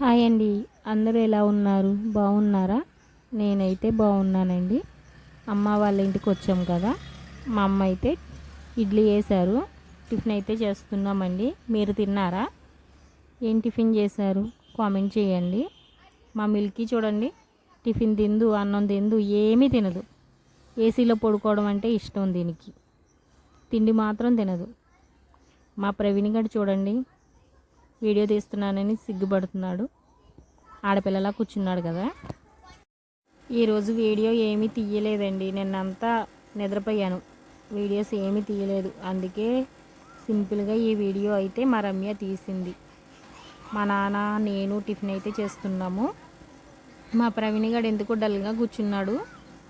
Hi అండి. అందరూ ఎలా ఉన్నారు? బాగున్నారా? నేనైతే బాగున్నానండి. అమ్మ వాళ్ళ ఇంటికి వచ్చాం కదా. మా అమ్మ అయితే ఇడ్లీ వేశారు టిఫిన్ అయితే చేస్తున్నామండి. మీరు తిన్నారా? ఏం టిఫిన్ చేశారు? కామెంట్ చేయండి. మా మిల్కీ చూడండి. టిఫిన్ తిందు అన్నం తిందు ఏమీ తినదు. ఏసీలో పడుకోవడం అంటే ఇష్టం దీనికి. తిండి మాత్రం తినదు. మా ప్రవీణ్ గడు చూడండి. వీడియో తీస్తున్నానని సిగ్గుపడుతున్నాడు. ఆడపిల్లలా కూర్చున్నాడు కదా. ఈరోజు వీడియో ఏమీ తీయలేదండి. నిన్నంతా నిద్రపోయాను. వీడియోస్ ఏమీ తీయలేదు. అందుకే సింపుల్గా ఈ వీడియో అయితే మా రమ్య తీసింది. మా నాన్న నేను టిఫిన్ అయితే చేస్తున్నాము. మా ప్రవీణ్ గడు ఎందుకు డల్గా కూర్చున్నాడు.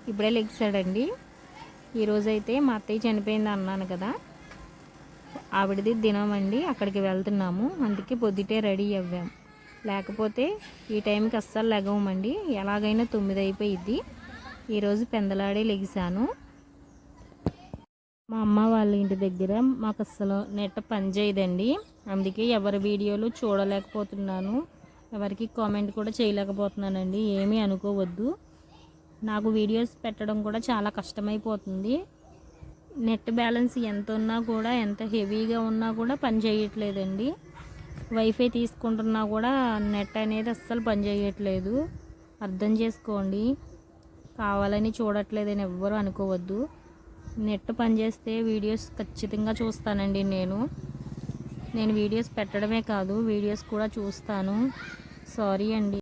ఇప్పుడే లెగ్సాడండి ఈరోజైతే మా అత్తయ్య చనిపోయింది అన్నాను కదా. ఆవిడది దినం అండి అక్కడికి వెళ్తున్నాము. అందుకే పొద్దుటే రెడీ అవ్వాం. లేకపోతే ఈ టైంకి అస్సలు లెగవమండి. ఎలాగైనా తొమ్మిది అయిపోయిద్ది. ఈరోజు పెందలాడే లెగిసాను మా అమ్మ వాళ్ళ ఇంటి దగ్గర మాకు అస్సలు నెట్ పనిచేయదండి. అందుకే ఎవరి వీడియోలు చూడలేకపోతున్నాను. ఎవరికి కామెంట్ కూడా చేయలేకపోతున్నానండి. ఏమీ అనుకోవద్దు. నాకు వీడియోస్ పెట్టడం కూడా చాలా కష్టమైపోతుంది. నెట్ బ్యాలెన్స్ ఎంత ఉన్నా కూడా ఎంత హెవీగా ఉన్నా కూడా పనిచేయట్లేదండి వైఫై తీసుకుంటున్నా కూడా నెట్ అనేది అస్సలు పనిచేయట్లేదు అర్థం చేసుకోండి. కావాలని చూడట్లేదని ఎవ్వరూ అనుకోవద్దు. నెట్ పనిచేస్తే వీడియోస్ ఖచ్చితంగా చూస్తానండి నేను. నేను వీడియోస్ పెట్టడమే కాదు వీడియోస్ కూడా చూస్తాను. సారీ అండి.